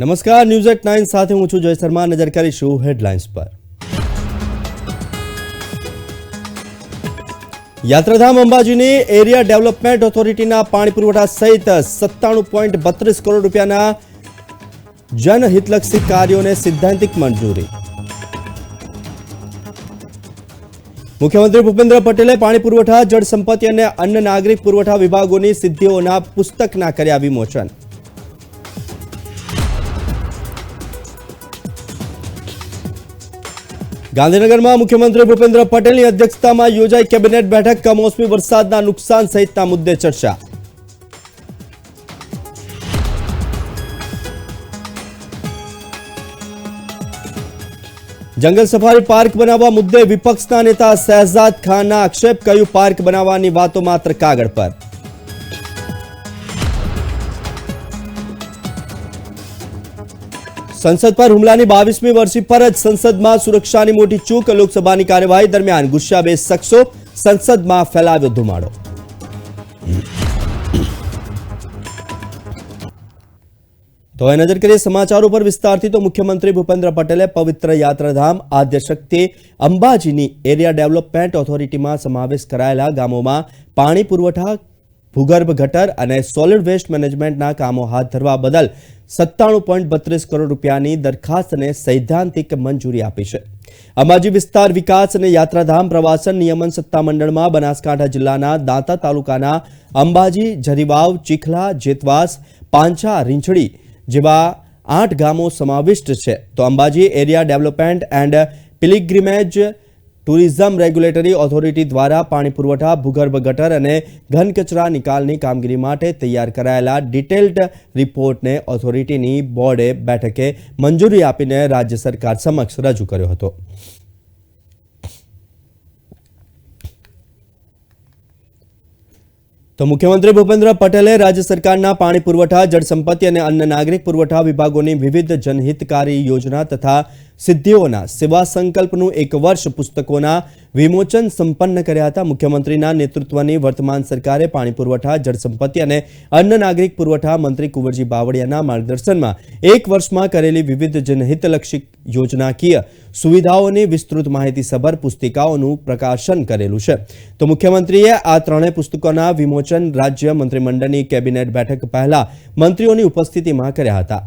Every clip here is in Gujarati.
નમસ્કાર ન્યૂઝ એટ નાઇન સાથે હું છું જય શર્મા. નજર કરીશું હેડલાઇન્સ પર. યાત્રાધામ અંબાજીની એરિયા ડેવલપમેન્ટ ઓથોરિટીના પાણી પુરવઠા સહિત સત્તાણું પોઈન્ટ બત્રીસ કરોડ રૂપિયાના જનહિતલક્ષી કાર્યોને સિદ્ધાંતિક મંજૂરી. મુખ્યમંત્રી ભૂપેન્દ્ર પટેલે પાણી પુરવઠા જળ સંપત્તિ અને અન્ન નાગરિક પુરવઠા વિભાગોની સિદ્ધિઓના પુસ્તકના કર્યા વિમોચન. ગાંધીનગરમાં મુખ્યમંત્રી ભૂપેન્દ્ર પટેલની અધ્યક્ષતામાં યોજાઈ કેબિનેટ બેઠક. કમોસમી વરસાદના નુકસાન સહિતના મુદ્દે ચર્ચા. જંગલ સફારી પાર્ક બનાવવા મુદ્દે વિપક્ષના નેતા શહેજાદ ખાનના આક્ષેપ, કહ્યું, પાર્ક બનાવવાની વાતો માત્ર કાગળ પર. સંસદ પર હુમલાની બાવીસમી વર્ષી પર જ સંસદમાં સુરક્ષાની મોટી ચૂક. લોકસભાની કાર્યવાહી દરમિયાન ગુસ્સાબે શખ્સો સંસદમાં ફેલાવ્યો ધુમાડો. તો હવે નજર કરીએ સમાચારો પર વિસ્તારથી. તો મુખ્યમંત્રી ભૂપેન્દ્ર પટેલે પવિત્ર યાત્રાધામ આદ્ય શક્તિ અંબાજીની એરિયા ડેવલપમેન્ટ ઓથોરિટીમાં સમાવેશ કરાયેલા ગામોમાં પાણી પુરવઠા, ભૂગર્ભ ગટર અને સોલિડ વેસ્ટ મેનેજમેન્ટના કામો હાથ ધરવા બદલ સત્તાણું પોઈન્ટ બત્રીસ કરોડ રૂપિયાની દરખાસ્તને સૈદ્ધાંતિક મંજૂરી આપી છે. અંબાજી વિસ્તાર વિકાસ અને યાત્રાધામ પ્રવાસન નિયમન સત્તામંડળમાં બનાસકાંઠા જિલ્લાના દાંતા તાલુકાના અંબાજી, જરીવાવ, ચીખલા, જેતવાસ પાંચા રીંછડી જેવા આઠ ગામો સમાવિષ્ટ છે. તો Ambaji area development and pilgrimage tourism regulatory authority દ્વારા પાણી પુરવઠા, ભૂગર્ભ ગટર અને ઘન કચરા નિકાલની કામગીરી માટે તૈયાર કરાયેલા ડિટેલ્ડ રિપોર્ટને ઓથોરિટીની બોર્ડે બેઠકે મંજૂરી આપીને રાજ્ય સરકાર સમક્ષ રજૂ કર્યો હતો. તો મુખ્યમંત્રી ભૂપેન્દ્ર પટેલે રાજ્ય સરકારના પાણી પુરવઠા, જળસંપત્તિ અને અન્ન નાગરિક પુરવઠા વિભાગોની વિવિધ જનહિતકારી યોજના તથા સિદ્ધિઓના સેવા સંકલ્પનું એક વર્ષ પુસ્તકોના વિમોચન સંપન્ન કર્યા હતા. મુખ્યમંત્રીના નેતૃત્વની વર્તમાન સરકારે પાણી પુરવઠા જળસંપત્તિ અને અન્ન નાગરિક પુરવઠા મંત્રી કુંવરજી બાવળિયાના માર્ગદર્શનમાં એક વર્ષમાં કરેલી વિવિધ જનહિતલક્ષી યોજનાકીય સુવિધાઓની વિસ્તૃત માહિતીસભર પુસ્તિકાઓનું પ્રકાશન કરેલું છે. તો મુખ્યમંત્રીએ આ ત્રણેય પુસ્તકોના વિમોચન રાજ્ય મંત્રીમંડળની કેબિનેટ બેઠક પહેલા મંત્રીઓની ઉપસ્થિતિમાં કર્યા હતા.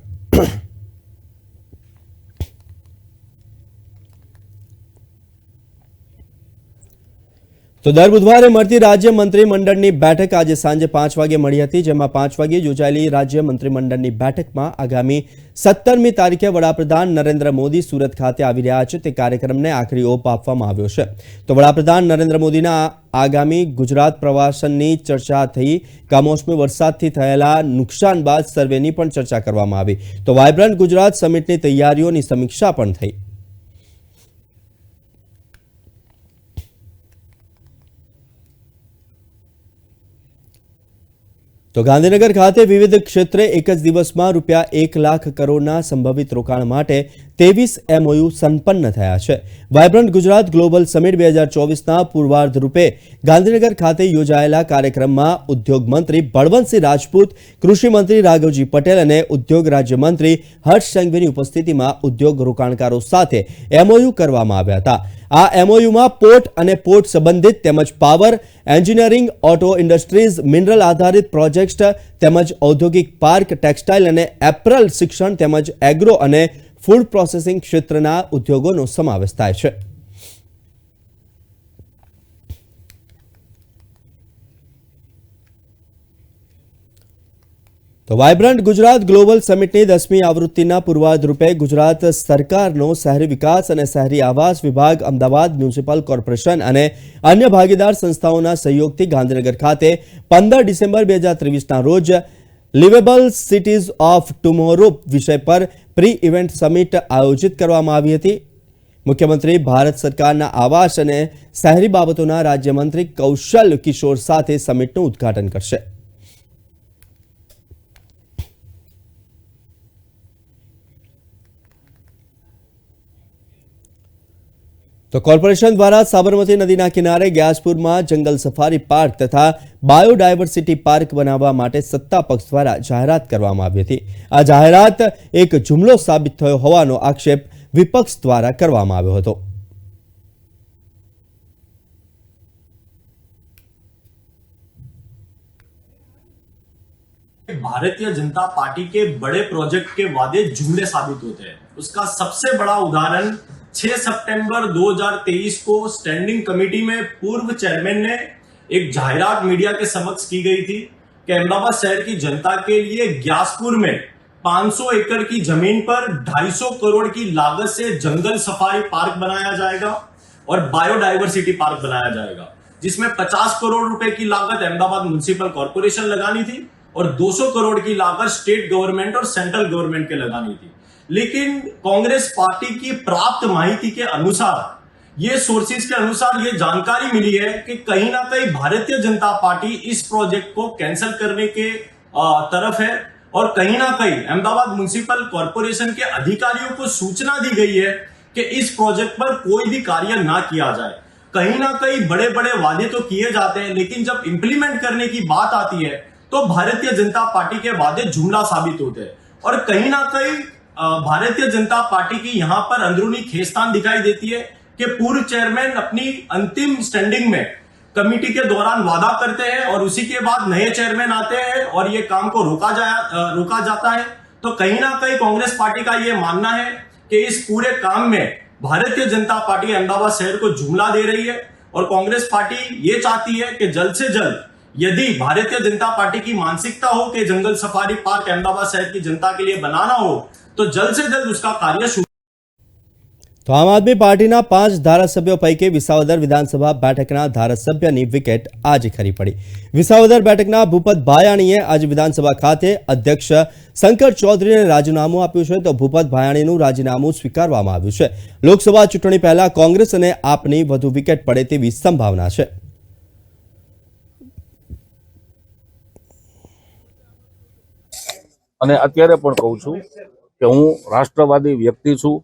તો દર બુધવારે મળતી રાજ્ય મંત્રીમંડળની બેઠક આજે સાંજે પાંચ વાગે મળી હતી, જેમાં પાંચ વાગે યોજાયેલી રાજ્ય મંત્રીમંડળની બેઠકમાં આગામી સત્તરમી તારીખે વડાપ્રધાન નરેન્દ્ર મોદી સુરત ખાતે આવી રહ્યા છે. તે કાર્યક્રમને આખરી ઓપ આપવામાં આવ્યો છે. તો વડાપ્રધાન નરેન્દ્ર મોદીના આગામી ગુજરાત પ્રવાસનની ચર્ચા થઈ, કમોસમી વરસાદથી થયેલા નુકસાન બાદ સર્વેની પણ ચર્ચા કરવામાં આવી. તો વાયબ્રન્ટ ગુજરાત સમિટની તૈયારીઓની સમીક્ષા પણ થઈ. તો ગાંધીનગર ખાતે વિવિધ ક્ષેત્રે એક જ દિવસમાં રૂપિયા એક લાખ કરોડના સંભવિત રોકાણ માટે ત્રેવીસ એમઓયુ સંપન્ન થયા છે. વાયબ્રન્ટ ગુજરાત ગ્લોબલ સમિટ બે હજાર ચોવીસના પૂર્વાર્ધ રૂપે ગાંધીનગર ખાતે યોજાયેલા કાર્યક્રમમાં ઉદ્યોગ મંત્રી બળવંતસિંહ રાજપૂત કૃષિમંત્રી રાઘવજી પટેલ અને ઉદ્યોગ રાજ્યમંત્રી હર્ષ સંઘવીની ઉપસ્થિતિમાં ઉદ્યોગ રોકાણકારો સાથે એમઓયુ કરવામાં આવ્યા હતા. આ એમઓયુમાં પોર્ટ અને પોર્ટ સંબંધિત તેમજ power, engineering, auto industries, mineral આધારિત પ્રોજેક્ટ તેમજ ઔદ્યોગિક પાર્ક, ટેક્સટાઇલ અને એપ્રલ શિક્ષણ તેમજ એગ્રો અને ફૂડ પ્રોસેસિંગ ક્ષેત્રના ઉદ્યોગોનો સમાવેશ થાય છે. તો વાયબ્રન્ટ ગુજરાત ગ્લોબલ સમિટની દસમી આવૃત્તિના પૂર્વાધ રૂપે ગુજરાત સરકારનો શહેરી વિકાસ અને શહેરી આવાસ વિભાગ, અમદાવાદ મ્યુનિસિપલ કોર્પોરેશન અને અન્ય ભાગીદાર સંસ્થાઓના સહયોગથી ગાંધીનગર ખાતે પંદર ડિસેમ્બર બે હજાર ત્રેવીસના રોજ લિવેબલ સિટીઝ ઓફ ટુમોરો વિષય પર પ્રી ઇવેન્ટ સમિટ આયોજિત કરવામાં આવી હતી. મુખ્યમંત્રી ભારત સરકારના આવાસ અને શહેરી બાબતોના રાજ્યમંત્રી કૌશલ કિશોર સાથે સમિટનું ઉદ્ઘાટન કરશે. તો કોર્પોરેશન દ્વારા સાબરમતી નદીના કિનારે ગ્યાસપુરમાં જંગલ સફારી પાર્ક તથા બાયોડાયવર્સિટી પાર્ક બનાવવા માટે સત્તા પક્ષ દ્વારા જાહેરાત કરવામાં આવી હતી આ જાહેરાત એક જુમલો સાબિત થયો હોવાનો આક્ષેપ વિપક્ષ દ્વારા કરવામાં આવ્યો હતો भारतीय जनता पार्टी के बड़े प्रोजेक्ट के वादे जुमले साबित होते हैं उसका सबसे बड़ा उदाहरण 6 सितंबर 2023 को स्टैंडिंग कमेटी में पूर्व चेयरमैन ने एक जाहिरात मीडिया के समक्ष की गई थी कि अहमदाबाद शहर की जनता के लिए ग्यासपुर में 500 एकड़ की ज़मीन पर 250 करोड़ की लागत से जंगल सफारी पार्क बनाया जाएगा और बायोडायवर्सिटी पार्क बनाया जाएगा, जिसमें 50 करोड़ रुपए की लागत अहमदाबाद म्युनिसिपल कॉरपोरेशन लगानी थी और 200 करोड़ की लागत स्टेट गवर्नमेंट और सेंट्रल गवर्नमेंट के लगानी थी। लेकिन कांग्रेस पार्टी की प्राप्त माहिती के अनुसार, ये सोर्सेज के अनुसार ये जानकारी मिली है कि कहीं ना कहीं भारतीय जनता पार्टी इस प्रोजेक्ट को कैंसिल करने के तरफ़ है और कहीं ना कहीं अहमदाबाद म्युनिसिपल कॉरपोरेशन के अधिकारियों को सूचना दी गई है कि इस प्रोजेक्ट पर कोई भी कार्य ना किया जाए। कहीं ना कहीं बड़े बड़े वादे तो किए जाते हैं, लेकिन जब इंप्लीमेंट करने की बात आती है तो भारतीय जनता पार्टी के वादे जुमला साबित होते हैं। और कहीं ना कहीं भारतीय जनता पार्टी की यहाँ पर अंदरूनी खेस्तान दिखाई देती है कि पूर्व चेयरमैन अपनी अंतिम स्टैंडिंग में कमेटी के दौरान वादा करते हैं और उसी के बाद नए चेयरमैन आते हैं और ये काम को रोका जाया रोका जाता है। तो कहीं ना कहीं कांग्रेस पार्टी का ये मानना है कि इस पूरे काम में भारतीय जनता पार्टी अहमदाबाद शहर को जुमला दे रही है और कांग्रेस पार्टी ये चाहती है कि जल्द से जल्द यदि भारतीय जनता पार्टी की मानसिकता हो कि जंगल सफारी पार्क अहमदाबाद शहर की जनता के लिए बनाना हो तो जल्द से जल्द उसका कार्य शुरू તો આમ આદમી પાર્ટીના પાંચ ધારાસભ્યો પૈકી વિસાવદર વિધાનસભા બેઠકના ધારાસભ્યની વિકેટ આજે ખરી પડી વિસાવદર બેઠકના ભૂપત ભાયાણીએ આજે વિધાનસભા ખાતે અધ્યક્ષ શંકર ચૌધરીને રાજીનામું આપ્યું છે તો ભૂપત ભાયાણીનું રાજીનામું સ્વીકારવામાં આવ્યું છે લોકસભા ચૂંટણી પહેલા કોંગ્રેસ અને આપની વધુ વિકેટ પડે તેવી સંભાવના છે અને અત્યારે પણ કહું છું કે હું રાષ્ટ્રવાદી વ્યક્તિ છું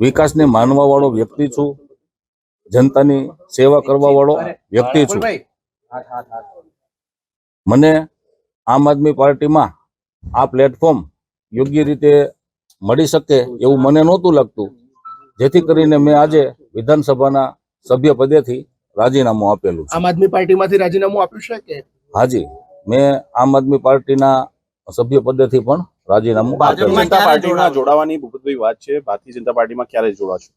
વિકાસને માનવા વાળો વ્યક્તિ છું જનતાની સેવા કરવા વાળો વ્યક્તિ છું. મને આમ આદમી પાર્ટીમાં આ પ્લેટફોર્મ યોગ્ય રીતે મળી શકે એવું મને નહોતું લાગતું. જેથી કરીને મેં આજે વિધાનસભાના સભ્ય પદેથી રાજીનામું આપેલું આમ આદમી પાર્ટીમાંથી રાજીનામું આપ્યું છે કે? હાજી મેં આમ આદમી પાર્ટીના સભ્ય પદેથી પણ રાજીનામું ભારતીય જનતા પાર્ટીમાં જોડાવાની ભૂપતભાઈ વાત છે ભારતીય જનતા પાર્ટીમાં ક્યારે જોડાશો?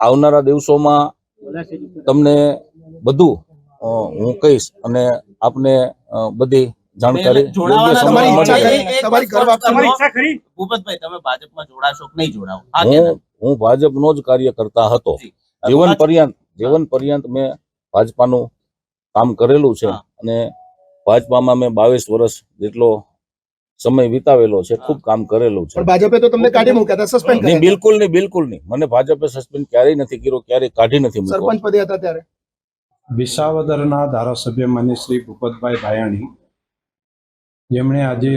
આવનારા દિવસોમાં તમને બધું હું કહીશ અને આપને બધી જાણકારી ભૂપતભાઈ તમે ભાજપમાં જોડાશો કે નહીં જોડાવો? હા હું હું ભાજપનો જ કાર્યકર્તા હતો. જીવન પર્યંત જીવન પર્યંત મેં ભાજપાનું કામ કરેલું છે અને ભાજપામાં મેં બાવીસ વર્ષ જેટલો સમય વિતાવેલો છે ખૂબ કામ કરેલું છે. ભાજપે તો તમને કાઢી મૂક્યા હતા સસ્પેન્ડ નહીં બિલકુલ નહીં બિલકુલ નહીં. મને ભાજપે સસ્પેન્ડ ક્યારેય નથી કર્યો ક્યારેય કાઢી નથી મૂક્યો. સરપંચ પદે હતા ત્યારે? વિસાવદરના ધારાસભ્ય માન્ય શ્રી ભૂપતભાઈ ભાયાણી. જેમણે આજે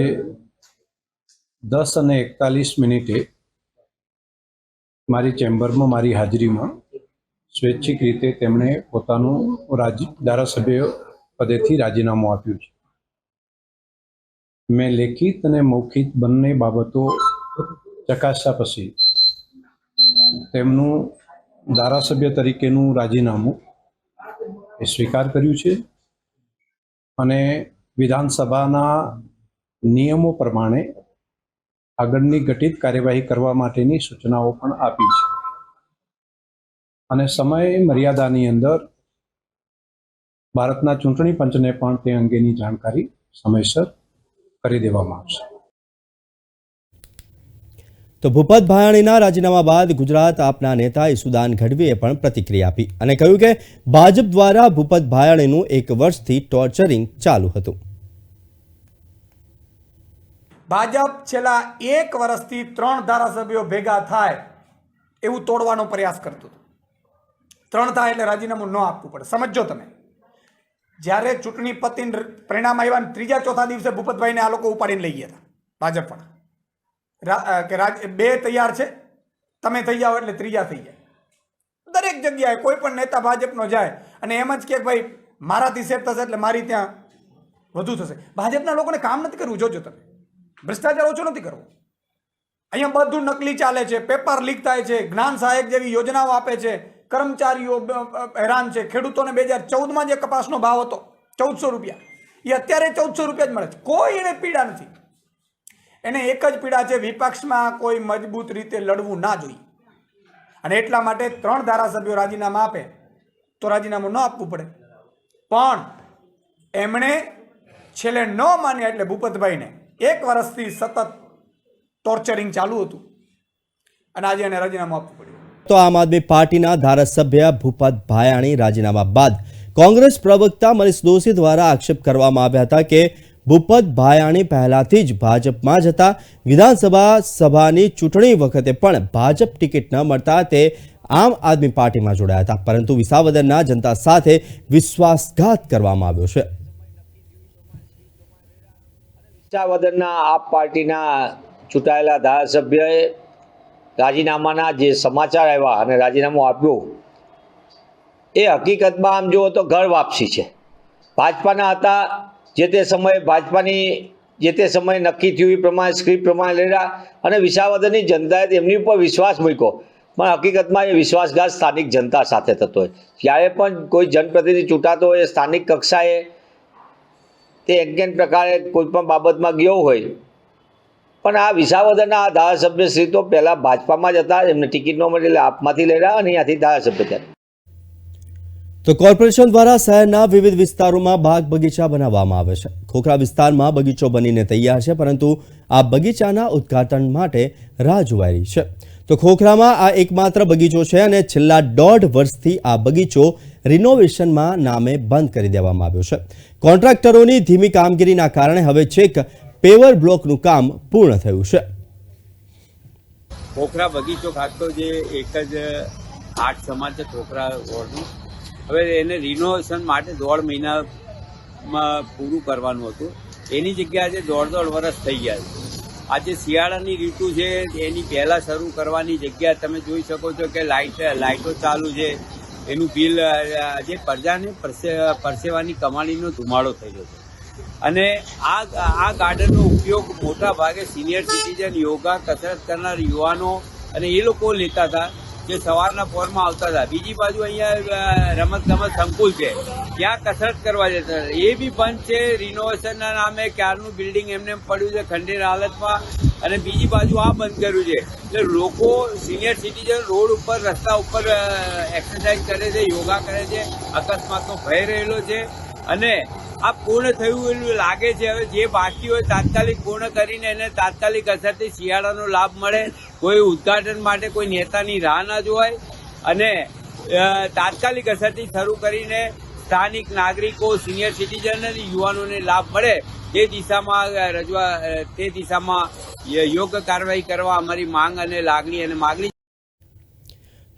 દસ અને એકતાલીસ મિનિટે મારી ચેમ્બરમાં મારી હાજરીમાં સ્વૈચ્છિક રીતે તેમણે પોતાનું રાજ ધારાસભ્ય પદેથી રાજીનામું આપ્યું છે. મેં લેખિત અને મૌખિક બંને બાબતો ચકાસ્યા પછી તેમનું ધારાસભ્ય તરીકેનું રાજીનામું એ સ્વીકાર કર્યું છે અને વિધાનસભાના નિયમો પ્રમાણે આગળની ઘટિત કાર્યવાહી કરવા માટેની સૂચનાઓ પણ આપી છે. અને સમય મર્યાદાની અંદર ભારતના ચૂંટણી પંચને પણ તે અંગેની જાણકારી સમયસર કરી દેવામાં આવશે. તો ભૂપત ભાયાણીના રાજીનામા બાદ ગુજરાત આપના નેતા ઈસુદાન ગઢવીએ પણ પ્રતિક્રિયા આપી અને કહ્યું કે ભાજપ દ્વારા ભૂપત ભાયાણીનું એક વર્ષથી ટોર્ચરિંગ ચાલુ હતું. ભાજપ છેલ્લા એક વર્ષથી ત્રણ ધારાસભ્યો ભેગા થાય એવું તોડવાનો પ્રયાસ કરતું હતું. ત્રણ થાય એટલે રાજીનામું ન આપવું પડે. સમજો તમે. જ્યારે ચૂંટણી પતિ પરિણામ આવ્યા ત્રીજા ચોથા દિવસે ભૂપતભાઈને આ લોકો ઉપાડીને લઈ ગયા હતા ભાજપ પણ કે રાજ બે તૈયાર છે, તમે થઈ જાઓ એટલે ત્રીજા થઈ જાય. દરેક જગ્યાએ કોઈ પણ નેતા ભાજપનો જાય અને એમ જ કે ભાઈ, મારાથી સેફ થશે એટલે મારી ત્યાં વધુ થશે. ભાજપના લોકોને કામ નથી કરવું, જોજો તમે. ભ્રષ્ટાચાર ઓછો નથી કરવો. અહીંયા બધું નકલી ચાલે છે, પેપર લીક થાય છે, જ્ઞાન સહાયક જેવી યોજનાઓ આપે છે. કર્મચારીઓ હેરાન છે. ખેડૂતોને બે હજાર ચૌદમાં જે કપાસનો ભાવ હતો, ચૌદસો રૂપિયા. એ અત્યારે ચૌદસો રૂપિયા જ મળે છે. કોઈ એને પીડા નથી. એને એક જ પીડા છે, વિપક્ષમાં કોઈ મજબૂત રીતે લડવું ના જોઈએ. અને એટલા માટે ત્રણ ધારાસભ્યો રાજીનામા આપે, તો રાજીનામું ન આપવું પડે. પણ એમણે છેલ્લે ન માન્યા એટલે ભૂપતભાઈને એક વર્ષથી સતત ટોર્ચરિંગ ચાલુ હતું. અને આજે એને રાજીનામું આપવું પડ્યું. તો આમ આદમી પાર્ટીના ધારાસભ્ય ભૂપત ભાયાણી રાજીનામા બાદ કોંગ્રેસ પ્રવક્તા મનીષ દોશી દ્વારા આક્ષેપ કરવામાં આવ્યા હતા કે ભૂપત ભાયાણી પહેલાથી જ ભાજપમાં જ હતા. વિધાનસભા સભાની ચૂંટણી વખતે પણ ભાજપ ટિકિટ ન મળતા તે આમ આદમી પાર્ટીમાં જોડાયા હતા. પરંતુ વિસાવદરના જનતા સાથે વિશ્વાસઘાત કરવામાં આવ્યો છે. વિસાવદરના આપ પાર્ટીના ચૂંટાયેલા ધારાસભ્યએ રાજીનામાના જે સમાચાર આવ્યા અને રાજીનામું આપ્યું, એ હકીકતમાં આમ જુઓ તો ઘર વાપસી છે. ભાજપાના હતા જે તે સમયે, ભાજપાની જે તે સમયે નક્કી થયું એ પ્રમાણે સ્ક્રિપ્ટ પ્રમાણે લડ્યા અને વિસાવદરની જનતાએ તેમની ઉપર વિશ્વાસ મૂક્યો. પણ હકીકતમાં એ વિશ્વાસઘાત સ્થાનિક જનતા સાથે થતો હોય. જ્યારે પણ કોઈ જનપ્રતિનિધિ ચૂંટાતો હોય, સ્થાનિક કક્ષાએ તે એક પ્રકારે કોઈ પણ બાબતમાં ગયો હોય પણ આ વિસાવદરના આ ધારાસભ્ય શ્રી તો પહેલાં ભાજપામાં જ હતા, એમને ટિકિટ ન મળી એટલે આપમાંથી રહ્યા અને અહીંયાથી ધારાસભ્ય થયા. તો કોર્પોરેશન દ્વારા શહેરના વિવિધ વિસ્તારોમાં બાગ બગીચા બનાવવામાં આવે છે. ખોખરા વિસ્તારમાં બગીચો બનીને તૈયાર છે, પરંતુ આ બગીચાના ઉદ્ઘાટન માટે રાહ જોવાઈ છે. તો ખોખરામાં આ એકમાત્ર બગીચો છે અને છેલ્લા દોઢ વર્ષથી આ બગીચો રિનોવેશનમાં નામે બંધ કરી દેવામાં આવ્યો છે. કોન્ટ્રાક્ટરોની ધીમી કામગીરીના કારણે હવે છેક પેવર બ્લોકનું કામ પૂર્ણ થયું છે. ખોખરા બગીચો ખાતો જે એક જ આઠ સમાજ છે ખોખરા વોર્ડનું. હવે એને રિનોવેશન માટે દોઢ મહિનામાં પૂરું કરવાનું હતું. એની જગ્યાએ આજે દોઢ દોઢ વર્ષ થઈ ગયા છે. આજે શિયાળાની ઋતુ છે, એની પહેલા શરૂ કરવાની જગ્યા તમે જોઈ શકો છો કે લાઇટ લાઇટો ચાલુ છે. એનું બિલ આજે પ્રજાને પરસે- પરસેવાની કમાણીનો ધુમાડો થઈ ગયો છે. અને આ આ ગાર્ડનનો ઉપયોગ મોટા ભાગે સિનિયર સિટીઝન યોગા કસરત કરનાર યુવાનો અને એ લોકો લેતા હતા, જે સવારના પોરમાં આવતા હતા. બીજી બાજુ અહીંયા રમત ગમત સંકુલ છે. ત્યાં કસરત કરવા જતા હતા. એ બી બંધ છે. રિનોવેશનના નામે ક્યારનું બિલ્ડિંગ એમને પડ્યું છે ખંડેર હાલતમાં. અને બીજી બાજુ આ બંધ કર્યું છે. એટલે લોકો સિનિયર સિટીઝન રોડ ઉપર, રસ્તા ઉપર એક્સરસાઇઝ કરે છે, યોગા કરે છે. અકસ્માતનો ભય રહેલો છે. અને આ પૂર્ણ થયું એવું લાગે છે. હવે જે બાકી હોય તાત્કાલિક પૂર્ણ કરીને એને તાત્કાલિક અસરથી શિયાળાનો લાભ મળે. કોઈ ઉદ્ઘાટન માટે કોઈ નેતાની રાહ ના જોવાય. અને તાત્કાલિક અસરથી શરૂ કરીને સ્થાનિક નાગરિકો, સિનિયર સિટીઝન અને યુવાનોને લાભ મળે તે દિશામાં રજવા તે દિશામાં યોગ્ય કાર્યવાહી કરવા અમારી માંગ અને લાગણી અને માગણી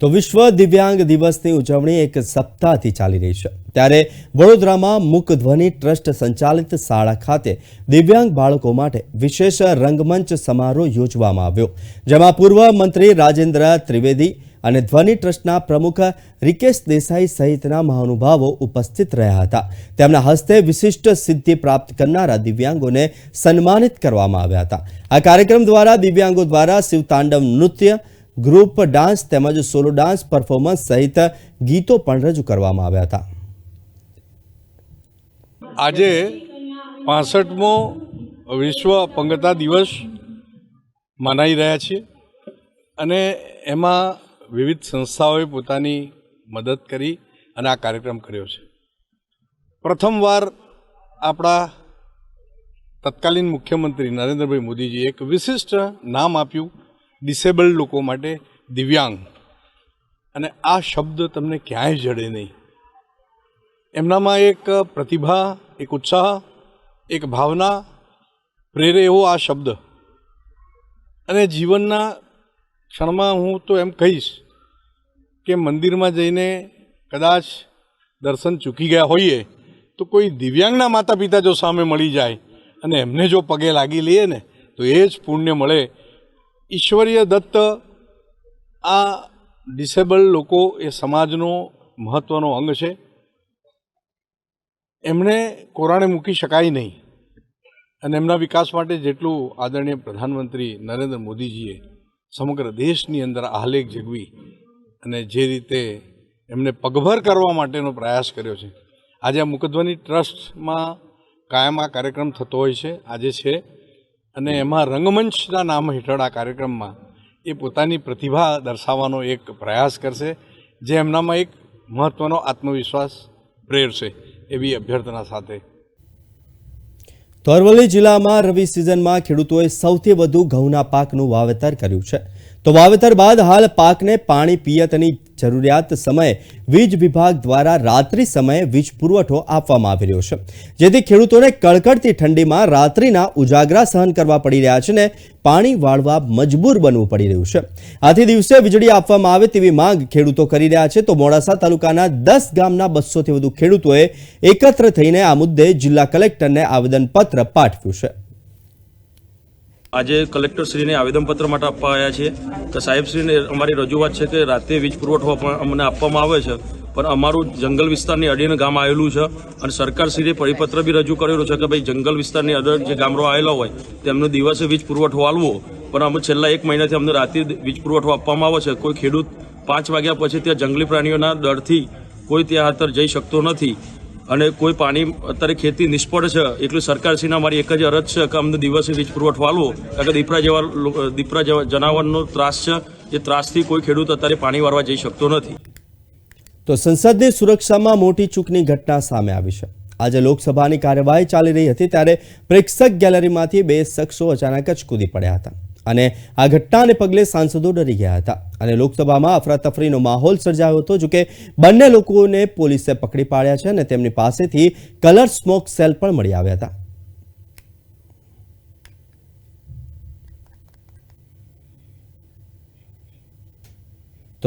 તો વિશ્વ દિવ્યાંગ દિવસની ઉજવણી એક સપ્તાહથી ચાલી રહી છે. ત્યારે વડોદરામાં મુક ધ્વનિ ટ્રસ્ટ સંચાલિત શાળા ખાતે દિવ્યાંગ બાળકો માટે વિશેષ રંગમંચ સમારોહ યોજવામાં આવ્યો. જેમાં પૂર્વ મંત્રી રાજેન્દ્ર ત્રિવેદી અને ધ્વનિ ટ્રસ્ટના પ્રમુખ રિકેશ દેસાઈ સહિતના મહાનુભાવો ઉપસ્થિત રહ્યા હતા. તેમના હસ્તે વિશિષ્ટ સિદ્ધિ પ્રાપ્ત કરનારા દિવ્યાંગોને સન્માનિત કરવામાં આવ્યા હતા. આ કાર્યક્રમ દ્વારા દિવ્યાંગો દ્વારા શિવતાંડવ નૃત્ય ગ્રુપ ડાન્સ તેમજ સોલો ડાન્સ પરફોર્મન્સ સહિત ગીતો પણ રજૂ કરવામાં આવ્યા હતા. આજે પાસઠમો વિશ્વ અપંગતા દિવસ મનાઈ રહ્યા છીએ અને એમાં વિવિધ સંસ્થાઓએ પોતાની મદદ કરી અને આ કાર્યક્રમ કર્યો છે. પ્રથમવાર આપણા તત્કાલીન મુખ્યમંત્રી નરેન્દ્રભાઈ મોદીજીએ એક વિશિષ્ટ નામ આપ્યું ડિસેબલ્ડ લોકો માટે દિવ્યાંગ. અને આ શબ્દ તમને ક્યાંય જડે નહીં. એમનામાં એક પ્રતિભા, એક ઉત્સાહ, એક ભાવના, પ્રેરે એવો આ શબ્દ. અને જીવનના ક્ષણમાં હું તો એમ કહીશ કે મંદિરમાં જઈને કદાચ દર્શન ચૂકી ગયા હોઈએ, તો કોઈ દિવ્યાંગના માતા પિતા જો સામે મળી જાય અને એમને જો પગે લાગી લઈએ ને, તો એ જ પુણ્ય મળે ઈશ્વરીય દત્ત આ ડિસેબલ લોકો એ સમાજનો મહત્ત્વનો અંગ છે. એમને કોરાણે મૂકી શકાય નહીં અને એમના વિકાસ માટે જેટલું આદરણીય પ્રધાનમંત્રી નરેન્દ્ર મોદીજીએ સમગ્ર દેશની અંદર આહલેખ જગવી અને જે રીતે એમને પગભર કરવા માટેનો પ્રયાસ કર્યો છે. આજે આ મુકદ્દવાની ટ્રસ્ટમાં કાયમ આ કાર્યક્રમ થતો હોય છે. આજે છે અને એમાં રંગમંચના નામ હેઠળ આ કાર્યક્રમમાં એ પોતાની પ્રતિભા દર્શાવવાનો એક પ્રયાસ કરશે, જે એમનામાં એક મહત્ત્વનો આત્મવિશ્વાસ પ્રેરશે એવી અભ્યર્થના સાથે. તો અરવલ્લી જિલ્લામાં રવિ સિઝનમાં ખેડૂતોએ સૌથી વધુ ઘઉંના પાકનું વાવેતર કર્યું છે. તો વાવેતર બાદ હાલ પાકને પાણી પિયતની જરૂરિયાત સમયે વીજ વિભાગ દ્વારા રાત્રિ સમયે વીજ પુરવઠો આપવામાં આવી રહ્યો છે. જેથી ખેડૂતોને કડકડતી ઠંડીમાં રાત્રિના ઉજાગરા સહન કરવા પડી રહ્યા છે ને પાણી વાળવા મજબૂર બનવું પડી રહ્યું છે. આથી દિવસે વીજળી આપવામાં આવે તેવી માંગ ખેડૂતો કરી રહ્યા છે. તો મોડાસા તાલુકાના દસ ગામના બસોથી વધુ ખેડૂતોએ એકત્ર થઈને આ મુદ્દે જિલ્લા કલેક્ટરને આવેદનપત્ર પાઠવ્યું છે. આજે કલેક્ટરશ્રીને આવેદનપત્ર માટે આપવા આવ્યા છીએ તો સાહેબશ્રીને અમારી રજૂઆત છે કે રાતે વીજ પુરવઠો પણ અમને આપવામાં આવે છે, પણ અમારું જંગલ વિસ્તારની અડીને ગામ આવેલું છે અને સરકારશ્રીએ પરિપત્ર બી રજૂ કરેલો છે કે ભાઈ જંગલ વિસ્તારની અંદર જે ગામડો આવેલા હોય, તેમને દિવસે વીજ પુરવઠો આલવો. પણ અમે છેલ્લા એક મહિનાથી અમને રાતે વીજ પુરવઠો આપવામાં આવે છે. કોઈ ખેડૂત પાંચ વાગ્યા પછી ત્યાં જંગલી પ્રાણીઓના ડરથી કોઈ ત્યાં અત્યારે જઈ શકતો નથી. અને કોઈ પાણી અત્યારે ખેતી નિષ્ફળ છે, એટલું સરકારશ્રીના મારી એક જ અરજ છે કે અમને દિવસે વીજ પુરવઠો આલવો. કારણ કે દીપરા જેવા દીપરા જેવા જનાવરનો ત્રાસ છે એ ત્રાસથી કોઈ ખેડૂત અત્યારે પાણી વારવા જઈ શકતો નથી. તો સંસદની સુરક્ષામાં મોટી ચૂકની ઘટના સામે આવી છે. આજે લોકસભાની કાર્યવાહી ચાલી રહી હતી, ત્યારે પ્રેક્ષક ગેલેરીમાંથી બે શખ્સો અચાનક જ કૂદી પડ્યા હતા. અને આ ઘટનાને પગલે સાંસદો ડરી ગયા હતા. અને લોકસભામાં અફરાતફરીનો માહોલ સર્જાયો હતો, જોકે બંને લોકોને પોલીસે પકડી પાડ્યા છે અને તેમની પાસેથી કલર સ્મોક સેલ પણ મળી આવ્યા હતા.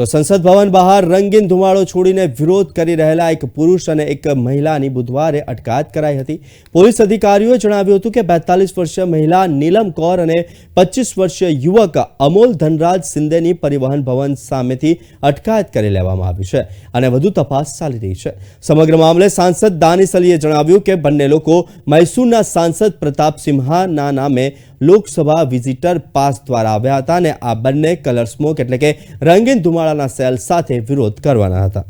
તો સંસદ ભવન બહાર રંગીન ધુમાડો છોડીને વિરોધ કરી રહેલા એક પુરુષ અને એક મહિલાની બુધવારે અટકાયત કરાઈ હતી. પોલીસ અધિકારીઓએ જણાવ્યું હતું કે બેતાલીસ વર્ષીય મહિલા નીલમ કૌર અને પચીસ વર્ષીય યુવક અમોલ ધનરાજ સિંદેની પરિવહન ભવન સામેથી અટકાયત કરી લેવામાં આવી છે અને વધુ તપાસ ચાલી રહી છે. સમગ્ર મામલે સાંસદ દાનિસ અલીએ જણાવ્યું કે બંને લોકો મૈસૂરના સાંસદ પ્રતાપ સિંહાના નામે લોકસભા વિઝિટર પાસ દ્વારા આવ્યા હતા અને આ બંને કલર સ્મોક એટલે કે રંગીન ધુમાડાના સેલ સાથે વિરોધ કરવાના હતા.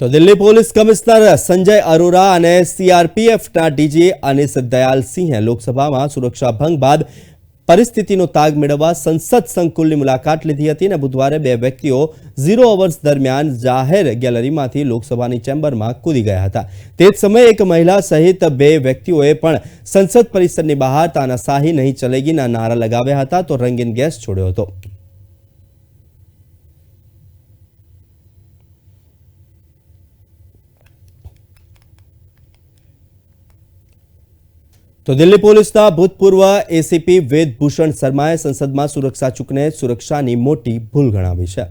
તો દિલ્હી પોલીસ કમિશનર સંજય અરોરા અને સીઆરપીએફના ડીજી અનિસ દયાલસિંહે લોકસભામાં સુરક્ષા ભંગ બાદ પરિસ્થિતિનો તાગ મેળવવા સંસદ સંકુલની મુલાકાત લીધી હતી અને બુધવારે બે વ્યક્તિઓ ઝીરો અવર્સ દરમિયાન જાહેર ગેલેરીમાંથી લોકસભાની ચેમ્બરમાં કૂદી ગયા હતા. તે જ સમયે એક મહિલા સહિત બે વ્યક્તિઓએ પણ સંસદ પરિસરની બહાર તાનાશાહી નહીં ચલેગીના નારા લગાવ્યા હતા તો રંગીન ગેસ છોડ્યો હતો. તો દિલ્હી પોલીસના ભૂતપૂર્વ એસીપી વેદભૂષણ શર્માએ સંસદમાં સુરક્ષા ચૂકને સુરક્ષાની મોટી ભૂલ ગણાવી છે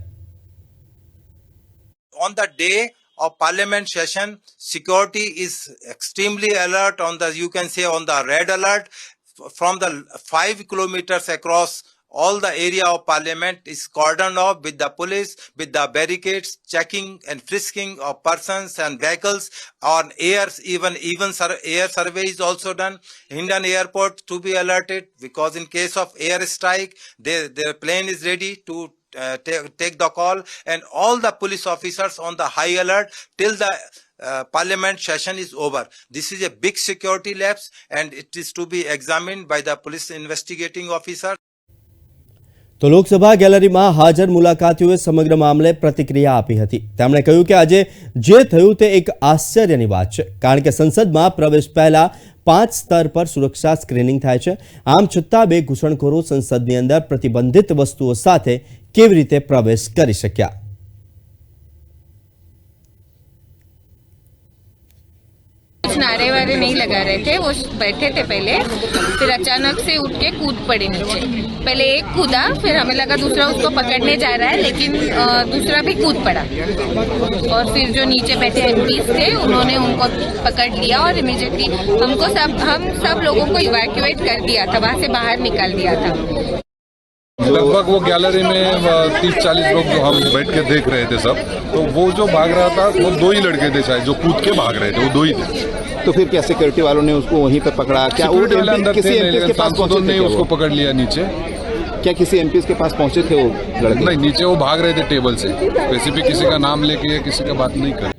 the day of parliament session security is extremely alert on the you can say on the red alert F- from the 5 kilometers across all the area of parliament is cordoned off with the police with the barricades checking and frisking of persons and vehicles. On air even even sur- air survey is also done. Indian airport to be alerted because in case of air strike they, their plane is ready to uh, take, take the call. And all the police officers on the high alert till the uh, parliament session is over. This is a big security lapse and it is to be examined by the police investigating officer તો લોકસભા ગેલેરીમાં હાજર મુલાકાતીઓએ સમગ્ર મામલે પ્રતિક્રિયા આપી હતી. તેમણે કહ્યું કે આજે જે થયું તે એક આશ્ચર્યની વાત છે, કારણ કે સંસદમાં પ્રવેશ પહેલા પાંચ સ્તર પર સુરક્ષા સ્ક્રીનિંગ થાય છે. આમ છતાં બે ઘૂસણખોરો સંસદની અંદર પ્રતિબંધિત વસ્તુઓ સાથે કેવી રીતે પ્રવેશ કરી શક્યા? कुछ नारे वारे नहीं लगा रहे थे, वो बैठे थे पहले, फिर अचानक से उठ के कूद पड़े नीचे। पहले एक कूदा, फिर हमें लगा दूसरा उसको पकड़ने जा रहा है, लेकिन दूसरा भी कूद पड़ा। और फिर जो नीचे बैठे एम थे, उन्होंने उनको पकड़ लिया और इमीडिएटली हमको सब, हम सब लोगों को इवैक्यूएट कर दिया था, वहाँ से बाहर निकाल दिया था। लगभग वो गैलरी में तीस चालीस लोग जो हम बैठ के देख रहे थे सब तो वो जो भाग रहा था वो दो ही लड़के थे शायद जो कूद के भाग रहे थे वो दो ही थे। तो फिर क्या सिक्योरिटी वालों ने उसको वहीं पर पकड़ा? क्या वो अंदर किसी के पास पहुँचे ने थे उसको पकड़ लिया नीचे। क्या किसी एमपी के पास पहुँचे थे वो लड़के? नहीं नीचे वो भाग रहे थे टेबल से। स्पेसिफिक किसी का नाम लेके या किसी का बात नहीं कर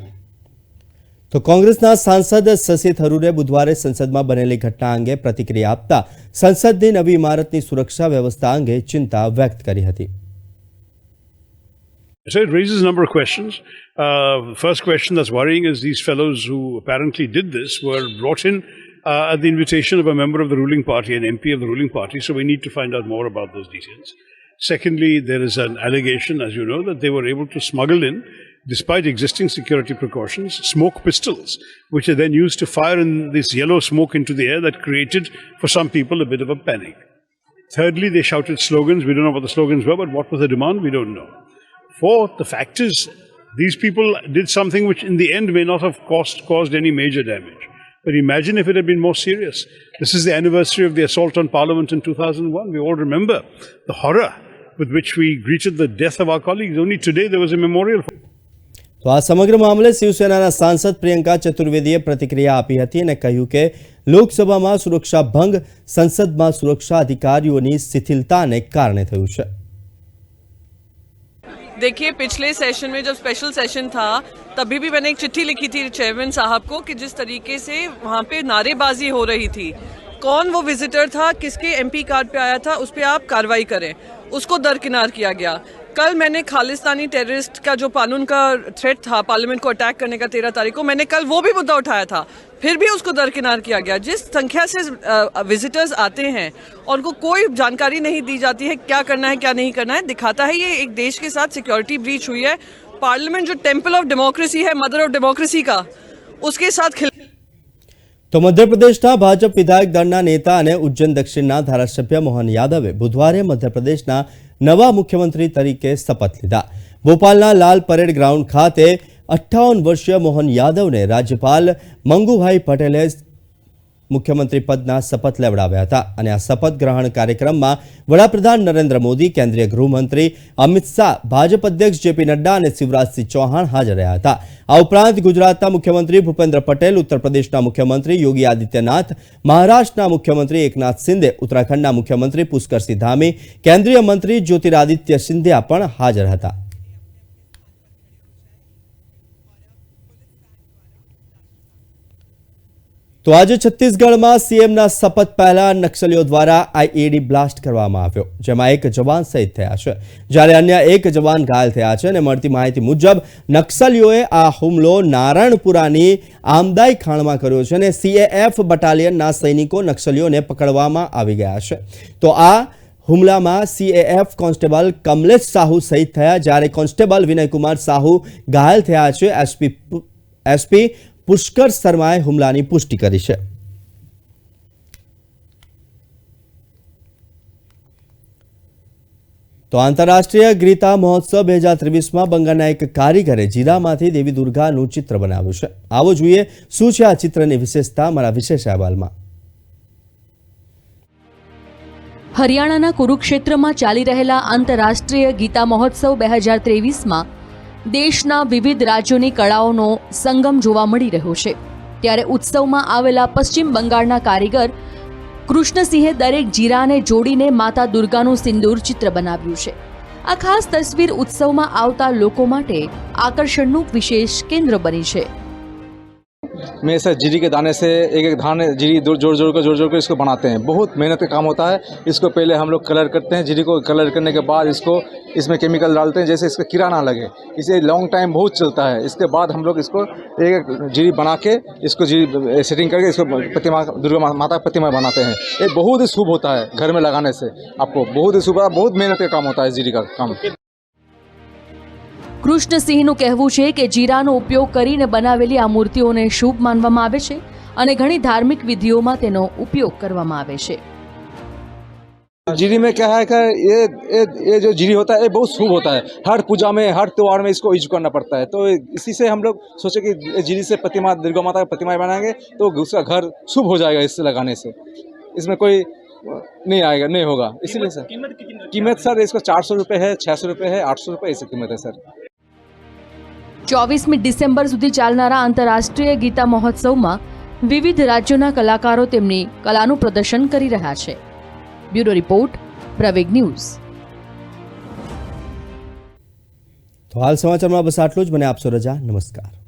તો કોંગ્રેસના સાંસદ શશી થરૂરે બુધવારે સંસદમાં બનેલી ઘટના અંગે પ્રતિક્રિયા આપતા સંસદની નવી ઇમારતની સુરક્ષા વ્યવસ્થા અંગે ચિંતા વ્યક્ત કરી હતી So it raises a number of questions. Uh, the first question that's worrying is these fellows who apparently did this were brought in uh, at the invitation of a member of the ruling party, an MP of the ruling party, so we need to find out more about those details. Secondly, there is an allegation, as you know, that they were able to smuggle in, despite existing security precautions, smoke pistols, which are then used to fire in this yellow smoke into the air that created, for some people, a bit of a panic. Thirdly, they shouted slogans. We don't know what the slogans were, but what was the demand? We don't know. Fourth, the fact is, these people did something which in the end may not have caused, caused any major damage. But imagine if it had been more serious. This is the anniversary of the assault on Parliament in 2001. We all remember the horror with which we greeted the death of our colleagues. Only today there was a memorial. તો આ સમગ્ર મામલે શિવસેનાના સાંસદ પ્રિયંકા ચતુર્વેદીએ પ્રતિક્રિયા આપી હતી અને કહ્યું કે લોકસભામાં સુરક્ષા ભંગ સંસદમાં સુરક્ષા અધિકારીઓની શિથિલતાને કારણે થયું છે देखिए पिछले सेशन में जब स्पेशल सेशन था तभी भी मैंने एक चिट्ठी लिखी थी चेयरमैन साहब को कि जिस तरीके से वहाँ पे नारेबाजी हो रही थी कौन वो विजिटर था किसके एमपी कार्ड पे आया था उस पर आप कार्रवाई करें उसको दरकिनार किया गया कल मैंने खालिस्तानी टेररिस्ट का जो कानून का थ्रेट था पार्लियामेंट को अटैक करने का तेरह तारीख को मैंने कल वो भी मुद्दा उठाया था फिर भी उसको दरकिनार किया गया जिस संख्या से विजिटर्स आते हैं और उनको कोई जानकारी नहीं दी जाती है क्या करना है क्या नहीं करना है दिखाता है ये एक देश के साथ सिक्योरिटी ब्रीच हुई है पार्लियामेंट जो टेम्पल ऑफ डेमोक्रेसी है मदर ऑफ डेमोक्रेसी का उसके साथ खिल તો મધ્યપ્રદેશના ભાજપ વિધાયક દળના नेता અને ઉજ્જૈન દક્ષિણના ધારાસભ્ય મોહન યાદવે બુધવારે મધ્યપ્રદેશના નવા મુખ્યમંત્રી તરીકે શપથ લીધા. ભોપાલના લાલ પરેડ ગ્રાઉન્ડ ખાતે અઠ્ઠાવન વર્ષીય મોહન યાદવને રાજ્યપાલ મંગુભાઈ પટેલે મુખ્યમંત્રી પદના શપથ લેવડાવ્યા હતા અને આ શપથ ગ્રહણ કાર્યક્રમમાં વડાપ્રધાન નરેન્દ્ર મોદી, કેન્દ્રીય ગૃહમંત્રી અમિત શાહ, ભાજપ અધ્યક્ષ જેપી નડ્ડા અને શિવરાજસિંહ ચૌહાણ હાજર રહ્યા હતા. આ ઉપરાંત ગુજરાતના મુખ્યમંત્રી ભૂપેન્દ્ર પટેલ, ઉત્તર પ્રદેશના મુખ્યમંત્રી યોગી આદિત્યનાથ, મહારાષ્ટ્રના મુખ્યમંત્રી એકનાથ સિંધે ઉત્તરાખંડના મુખ્યમંત્રી પુષ્કરસિંહ ધામી, કેન્દ્રીય મંત્રી જ્યોતિરાદિત્ય સિંધિયા પણ હાજર હતા. તો આજે છત્તીસગઢમાં સીએમના શપથ પહેલા નક્સલીઓ દ્વારા આઈઈડી બ્લાસ્ટ કરવામાં આવ્યો, જેમાં એક જવાન શહીદ થયા છે. જ્યારે અન્ય એક જવાન ઘાયલ થયા છે અને મળતી માહિતી મુજબ, નક્સલીઓએ આ હુમલો નારાયણપુરાની આમદાઈ ખાણમાં કર્યો છે અને સીએએફ બટાલિયનના સૈનિકો નક્સલીઓને પકડવામાં આવી ગયા છે. તો આ હુમલામાં સીએએફ કોન્સ્ટેબલ કમલેશ સાહુ શહીદ થયા. જ્યારે કોન્સ્ટેબલ વિનયકુમાર સાહુ ઘાયલ થયા છે, એસપી એસપી પુષ્કર શર્માએ હુમલાની પુષ્ટિ કરી છે. તો આંતરરાષ્ટ્રીય ગીતા મહોત્સવ બે હજાર ત્રેવીસમાં બંગાળના એક કારીગરે જીરામાંથી દેવી દુર્ગાનું ચિત્ર બનાવ્યું છે. આવો જોઈએ શું છે આ ચિત્રની વિશેષતા મારા વિશેષ અહેવાલમાં. હરિયાણાના કુરુક્ષેત્રમાં ચાલી રહેલા આંતરરાષ્ટ્રીય ગીતા મહોત્સવ બે હજાર ત્રેવીસમાં દેશના વિવિધ રાજ્યોની કળાઓનો સંગમ જોવા મળી રહ્યો છે. ત્યારે ઉત્સવમાં આવેલા પશ્ચિમ બંગાળના કારીગર કૃષ્ણસિંહે દરેક જીરાને જોડીને માતા દુર્ગાનું સિંદૂર ચિત્ર બનાવ્યું છે. આ ખાસ તસવીર ઉત્સવમાં આવતા લોકો માટે આકર્ષણનું વિશેષ કેન્દ્ર બની છે. में ऐसा जीरी के दाने से एक एक धान, जीरी जोड़ जोड़ जोड़ कर, जोड़ जोड़ कर इसको बनाते हैं। बहुत मेहनत का काम होता है। इसको पहले हम लोग कलर करते हैं। जीरी को कलर करने के बाद इसको इसमें केमिकल डालते हैं, जैसे इसका कीड़ा ना लगे। इसे लॉन्ग टाइम बहुत चलता है। इसके बाद हम लोग इसको एक एक जीरी बना के इसको जीरी सेटिंग करके इसको प्रतिमा, दुर्गा माता प्रतिमा बनाते हैं। ये बहुत ही शुभ होता है घर में लगाने से। आपको बहुत ही शुभ, बहुत मेहनत का काम होता है जीरी का काम। કૃષ્ણસિંહનું કહેવું છે કે જીરાનો ઉપયોગ કરીને બનાવેલી આ મૂર્તિઓને શુભ માનવામાં આવે છે અને ઘણી ધાર્મિક વિધિઓમાં તેનો ઉપયોગ કરવામાં આવે છે जीरी में क्या है कि ये ये ये जो जीरी होता है ये बहुत शुभ होता है हर पूजा में हर त्यौहार में इसको यूज करना पड़ता है तो इसी से हम लोग सोचे कि ये जीरी से प्रतिमा दुर्गा माता की प्रतिमाएं बनाएंगे तो उसका घर शुभ हो जाएगा इससे लगाने से इसमें कोई नहीं आएगा नहीं होगा इसीलिए सर कीमत सर इसका चार सौ रुपये है छः सौ रुपये है आठ सौ रुपये ऐसी कीमत है सर ચોવીસમી ડિસેમ્બર સુધી ચાલનારા આંતરરાષ્ટ્રીય ગીતા મહોત્સવમાં વિવિધ રાજ્યોના કલાકારો તેમની કલાનું પ્રદર્શન કરી રહ્યા છે. Bureau report, Praveg news. તો હાલ સમાચારમાં બસ આટલું જ. મને આપશો રજા. નમસ્કાર.